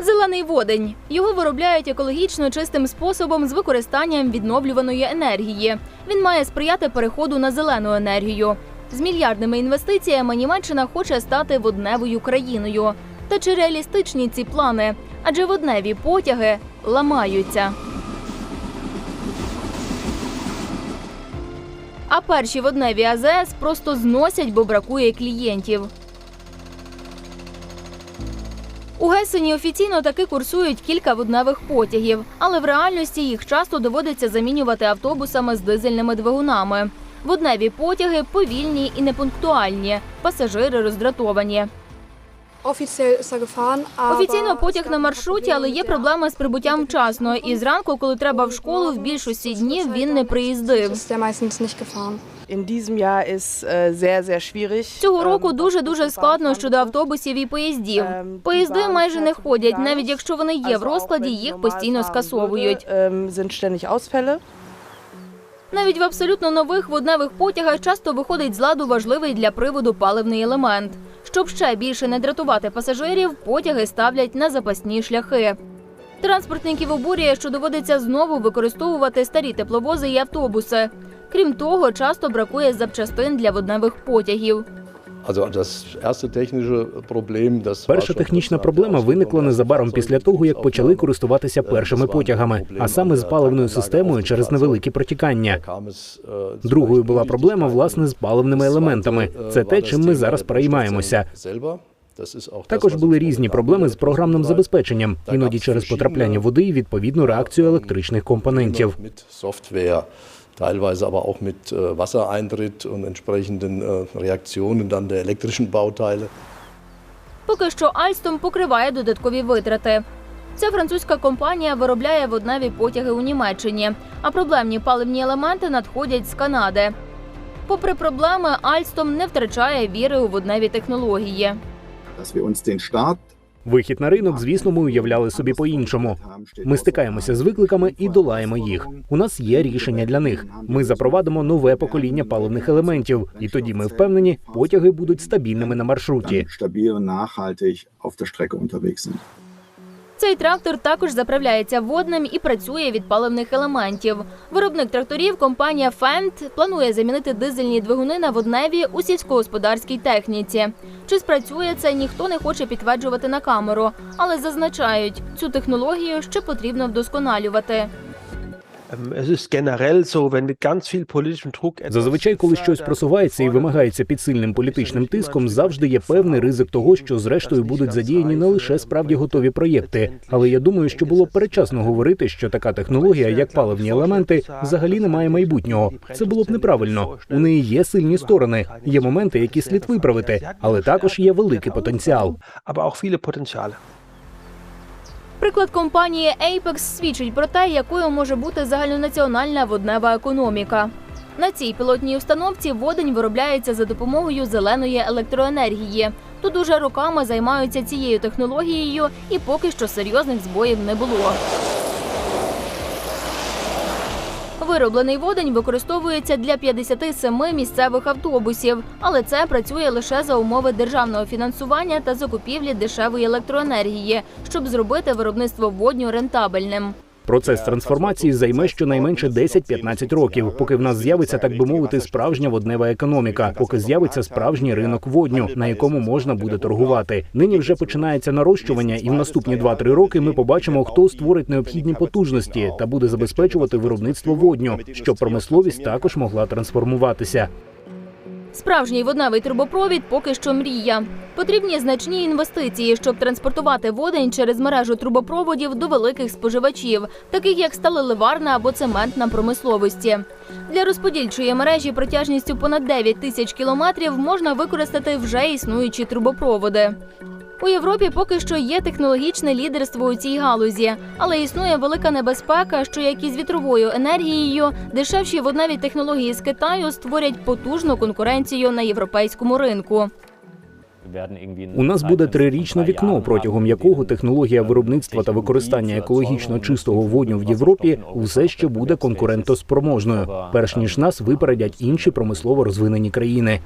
Зелений водень його виробляють екологічно чистим способом з використанням відновлюваної енергії. Він має сприяти переходу на зелену енергію. З мільярдними інвестиціями Німеччина хоче стати водневою країною. Та чи реалістичні ці плани? Адже водневі потяги ламаються. А перші водневі АЗС просто зносять, бо бракує клієнтів. У Гесені офіційно таки курсують кілька водневих потягів, але в реальності їх часто доводиться замінювати автобусами з дизельними двигунами. Водневі потяги повільні і непунктуальні, пасажири роздратовані. Офіційно потяг на маршруті, але є проблеми з прибуттям вчасно. І зранку, коли треба в школу, в більшості днів він не приїздив. Äh. Цього року ähm, дуже was дуже складно щодо автобусів і поїздів. Ем, Поїзди майже не ходять, навіть якщо вони є в розкладі, їх постійно скасовують. ähm. Навіть в абсолютно нових водневих потягах часто виходить з ладу важливий для приводу паливний елемент. Щоб ще більше не дратувати пасажирів, потяги ставлять на запасні шляхи. Транспортників обурює, що доводиться знову використовувати старі тепловози і автобуси. Крім того, часто бракує запчастин для водневих потягів. Перша технічна проблема виникла незабаром після того, як почали користуватися першими потягами, а саме з паливною системою через невеликі протікання. Другою була проблема власне з паливними елементами. Це те, чим ми зараз переймаємося. Також були різні проблеми з програмним забезпеченням, іноді через потрапляння води і відповідну реакцію електричних компонентів. Teilweise aber auch mit äh, Wassereintritt und entsprechenden äh, Reaktionen dann der elektrischen Bauteile. Поки що Альстом покриває додаткові витрати. Ця французька компанія виробляє водневі потяги у Німеччині, а проблемні паливні елементи надходять з Канади. Попри проблеми, Альстом не втрачає віри у водневі технології. Вихід на ринок, звісно, ми уявляли собі по-іншому. Ми стикаємося з викликами і долаємо їх. У нас є рішення для них. Ми запровадимо нове покоління паливних елементів, і тоді ми впевнені, потяги будуть стабільними на маршруті. Цей трактор також заправляється водним і працює від паливних елементів. Виробник тракторів компанія Fendt планує замінити дизельні двигуни на водневі у сільськогосподарській техніці. Чи спрацює це, ніхто не хоче підтверджувати на камеру, але зазначають, цю технологію ще потрібно вдосконалювати. Зазвичай, коли щось просувається і вимагається під сильним політичним тиском, завжди є певний ризик того, що зрештою будуть задіяні не лише справді готові проєкти. Але я думаю, що було передчасно говорити, що така технологія, як паливні елементи, взагалі не має майбутнього. Це було б неправильно. У неї є сильні сторони, є моменти, які слід виправити, але також є великий потенціал. Приклад компанії Apex свідчить про те, якою може бути загальнонаціональна воднева економіка. На цій пілотній установці водень виробляється за допомогою зеленої електроенергії. Тут уже роками займаються цією технологією, і поки що серйозних збоїв не було. Вироблений водень використовується для 57 місцевих автобусів, але це працює лише за умови державного фінансування та закупівлі дешевої електроенергії, щоб зробити виробництво водню рентабельним. Процес трансформації займе щонайменше 10-15 років, поки в нас з'явиться, так би мовити, справжня воднева економіка, поки з'явиться справжній ринок водню, на якому можна буде торгувати. Нині вже починається нарощування, і в наступні 2-3 роки ми побачимо, хто створить необхідні потужності та буде забезпечувати виробництво водню, щоб промисловість також могла трансформуватися. Справжній водневий трубопровід поки що мрія. Потрібні значні інвестиції, щоб транспортувати водень через мережу трубопроводів до великих споживачів, таких як сталеливарна або цементна промисловості. Для розподільчої мережі протяжністю понад 9 тисяч кілометрів можна використати вже існуючі трубопроводи. У Європі поки що є технологічне лідерство у цій галузі, але існує велика небезпека, що як і з вітровою енергією, дешевші водневі технології з Китаю створять потужну конкуренцію на європейському ринку. У нас буде трирічне вікно, протягом якого технологія виробництва та використання екологічно чистого водню в Європі все ще буде конкурентоспроможною, перш ніж нас випередять інші промислово розвинені країни.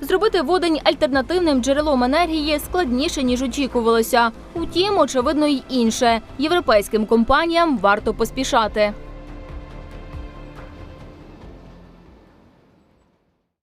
Зробити водень альтернативним джерелом енергії складніше ніж очікувалося. Утім, очевидно, й інше. Європейським компаніям варто поспішати.